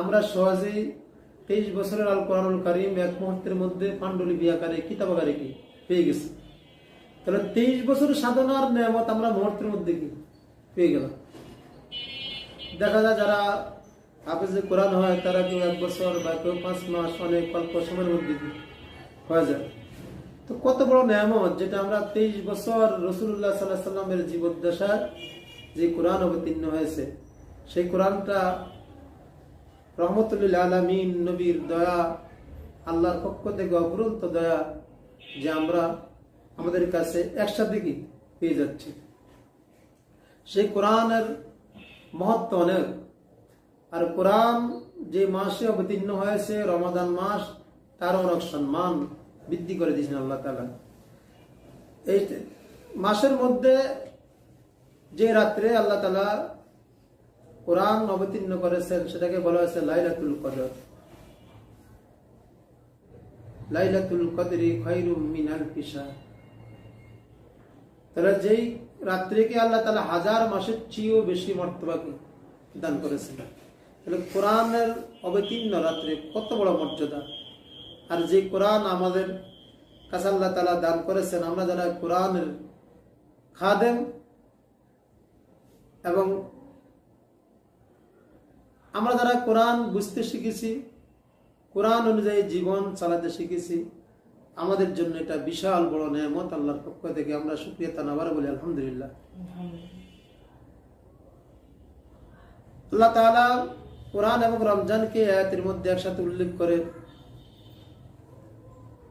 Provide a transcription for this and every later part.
আমরা সহজেই তেইশ বছরের আল কোরআনুল কারিম এক মুহূর্তের মধ্যে পাণ্ডুলিপি আকারে, কিতাব আকারে কি? পেয়ে গেছি। তাহলে তেইশ বছর সাধনার নিয়ামত আমরা মুহূর্তের মধ্যে কি? পেয়ে গেলাম। দেখা যায় যারা হাফেজে কোরআন হয়, তারা কেউ এক বছর বা কেউ পাঁচ মাস অনেক অল্প সময়ের মধ্যে কি? হয়ে যায়। তো কত বড় নিয়ামত যেটা আমরা তেইশ বছর রসুল্লাহ সাল্লাহ সাল্লামের জীবদ্দশায় যে কোরআন অবতীর্ণ হয়েছে, সেই কোরআনটা রহমতুল্লাহ আলমিন নবীর দয়া, আল্লাহর পক্ষ থেকে অপরন্ত দয়া যে আমরা আমাদের কাছে একসাথে কি পেয়ে যাচ্ছি। সেই কোরআনের মহত্ব অনেক। আর কোরআন যে মাসে অবতীর্ণ হয়েছে, রমাদান মাস তার অনেক সম্মান বৃদ্ধি করে দিয়েছেন আল্লাহ তালা এই মাসের মধ্যে যে রাত্রে আল্লাহ তালা কোরআন অবতীর্ণ করেছেন, সেটাকে বলা হয়েছে লাইলাতুল কদর। লাইলাতুল কদরি খৈরুম মিনাল পিসা তাহলে যেই রাত্রিকে আল্লাহ তালা হাজার মাসের চেয়েও বেশি মর্তবাকে দান করেছেন। তাহলে কোরআনের অবতীর্ণ রাত্রে কত বড় মর্যাদা। আর যে কোরআন আমাদের কাছে আল্লাহ তালা দান করেছেন, আমরা যারা কোরআনের খাদেম এবং আমরা যারা কোরআন বুঝতে শিখেছি, কোরআন অনুযায়ী জীবন চালাতে শিখেছি, আমাদের জন্য এটা বিশাল বড় নেমত আল্লাহর পক্ষ থেকে। আমরা সুক্রিয়া তানাবার বলি, আলহামদুলিল্লাহ। আল্লাহ তাআলা কোরআন এবং রমজানকে আয়াতের মধ্যে একসাথে উল্লেখ করে,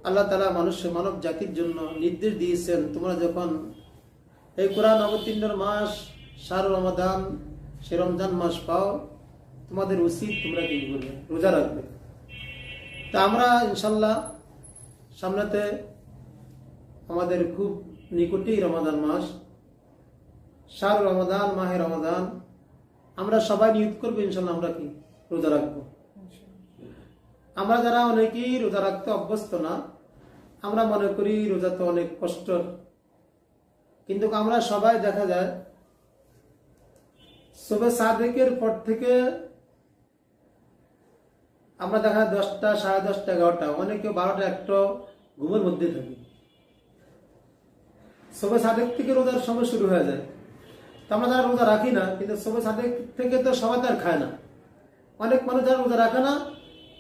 আল্লাহ তালা মানুষ মানব জাতির জন্য নির্দেশ দিয়েছেন, তোমরা যখন এই কোরআন অবতীর্ণর মাস, সার রমাদান, সে রমজান মাস পাও তোমাদের উচিত তোমরা কি করবে রোজা রাখবে। তা আমরা ইনশাল্লাহ সামনেতে আমাদের খুব নিকটেই রমাদান মাস। সার রমাদান, মাহে রমাদান, আমরা সবাই নিয়োগ করব ইনশাল্লাহ আমরা কি রোজা রাখব। আমরা যারা অনেকেই রোজা রাখতে অভ্যস্ত না, আমরা মনে করি রোজা তো অনেক কষ্ট। কিন্তু আমরা সবাই দেখা যায়, সবে সাদেকের পর থেকে আমরা দেখা দশটা, সাড়ে দশটা, এগারোটা। অনেকে বারোটা, একটা ঘুমের মধ্যে থাকি। সবে সাদেক থেকে রোজার সময় শুরু হয়ে যায়। তো আমরা যারা রোজা রাখি না, কিন্তু সবে সাদেক থেকে তো সবাই তো আর খায় না। অনেক মানুষ যারা রোজা রাখে না,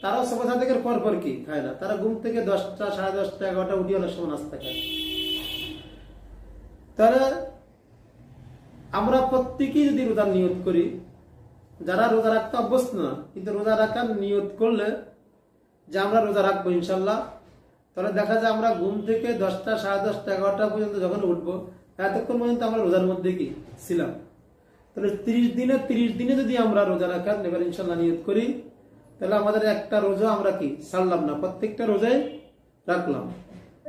তারাও সবে সাদেকের পর পর কি? খায় না। তারা ঘুম থেকে দশটা, সাড়ে দশটা, এগারোটা উঠে অনেক সময় নাস্তা খায়। তাহলে আমরা প্রত্যেকেই যদি রোজার নিয়ত করি যারা রোজা রাখতে অভ্যস্ত না, কিন্তু রোজা রাখার নিয়ত করলে যে আমরা রোজা রাখব ইনশাল্লাহ, তাহলে দেখা যায় আমরা ঘুম থেকে দশটা, সাড়ে দশটা, এগারোটা পর্যন্ত যখন উঠবো, এতক্ষণ পর্যন্ত আমরা রোজার মধ্যে কি ছিলাম? তাহলে তিরিশ দিনে তিরিশ দিনে যদি আমরা রোজা রাখার এবার ইনশাল্লাহ নিয়ত করি, তাহলে আমাদের একটা রোজা আমরা কি ছাড়লাম না, প্রত্যেকটা রোজায় রাখলাম।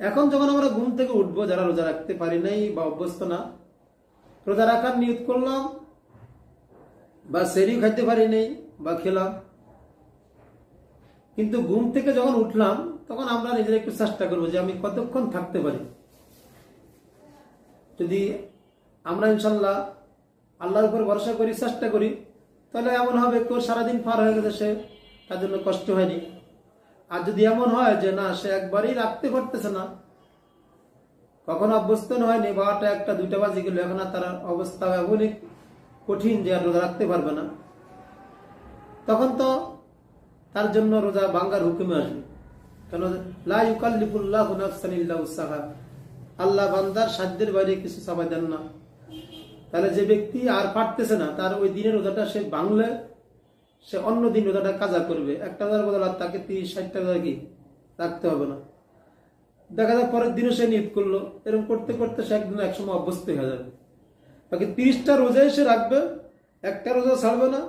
এখন যখন আমরা ঘুম থেকে উঠবো, যারা রোজা রাখতে পারি নাই বা অভ্যস্ত না, রোজা রাখার নিয়ত করলাম বা সেরিও খাইতে পারি নাই বা খেলাম কিন্তু ঘুম থেকে যখন উঠলাম, তখন আমরা নিজেরা একটু চেষ্টা করব যে আমি কতক্ষণ থাকতে পারি। যদি আমরা ইনশাল্লাহ আল্লাহর উপর ভরসা করি, চেষ্টা করি, তাহলে এমন হবে, কেউ সারাদিন পার হয়ে গেছে সে তার জন্য কষ্ট হয়নি। আর যদি এমন হয় যে না, সে একবারই রাখতে পারতেছে না, কখনো অভ্যস্ত হয়নি, বারোটা একটা, দুইটা বাজে গেল, এখন আর তার অবস্থা এমনই কঠিন যে আর রোজা রাখতে পারবে না। তখন তো তার জন্য রোজা বাঙ্গার হুকুমে আসবে। কেন লাইকাল্লিফুল্লাহ উসাহা আল্লাহ বান্দার সাধ্যের বাইরে কিছু চাপাই দেন না। তাহলে যে ব্যক্তি আর পারতেছে না, তার ওই দিনের রোজাটা সে বাংলে সে অন্য দিন রোজাটা কাজা করবে। একটা রোজার বদল তাকে তিরিশ, ষাটটা রোজা কি রাখতে হবে না। দেখা যায় পরের দিনও সে নিয়ত করল। এরকম করতে করতে সে একদিন একসময় অভ্যস্ত হয়ে যাবে। বাকি তিরিশটা রোজাই সে রাখবে, একটা রোজা ছাড়বে না।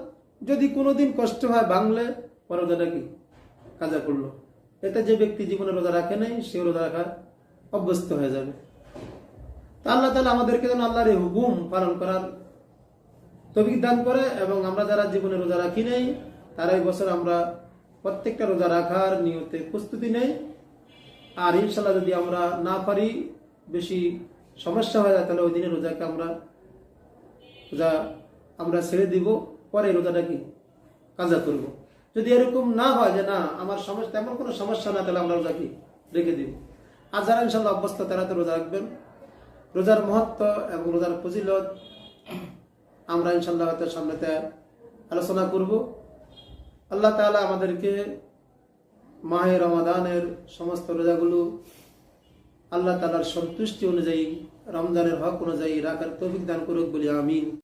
যদি কোনোদিন কষ্ট হয় বাংলে রোজাটা কি? কাজা করল এটা যে ব্যক্তি জীবনে রোজা রাখে নাই সে রোজা রাখা অভ্যস্ত হয়ে যাবে। আল্লাহ তালা আমাদেরকে যেন আল্লাহর এই হুকুম পালন করার তবিক দান করে এবং আমরা যারা জীবনে রোজা রাখি নাই, তারা এই বছর আমরা প্রত্যেকটা রোজা রাখার নিয়তে প্রস্তুতি নেই। আর ইনশাল্লাহ যদি আমরা না পারি, বেশি সমস্যা হয়ে যায়, তাহলে ওই দিনে রোজাকে আমরা রোজা আমরা ছেড়ে দিব, পরে রোজাটা কি? কাজা করব। যদি এরকম না হয় যে না, আমার সমস্যা তেমন কোনো সমস্যা না, তাহলে আমরা রোজাকে রেখে দিব। আর যারা ইনশাল্লাহ অভ্যস্ত, তারা তো রোজা রাখবেন। রোজার মহত্ব এবং রোজার ফজিলত আমরা ইনশাল্লাহ হয়তো সামনেতে আলোচনা করব। আল্লাহ তাআলা আমাদেরকে মাহে রমাদানের সমস্ত রোজাগুলো আল্লাহ তালার সন্তুষ্টি অনুযায়ী, রমজানের হক অনুযায়ী রাখার তৌফিক দান করুক বলি আমিন।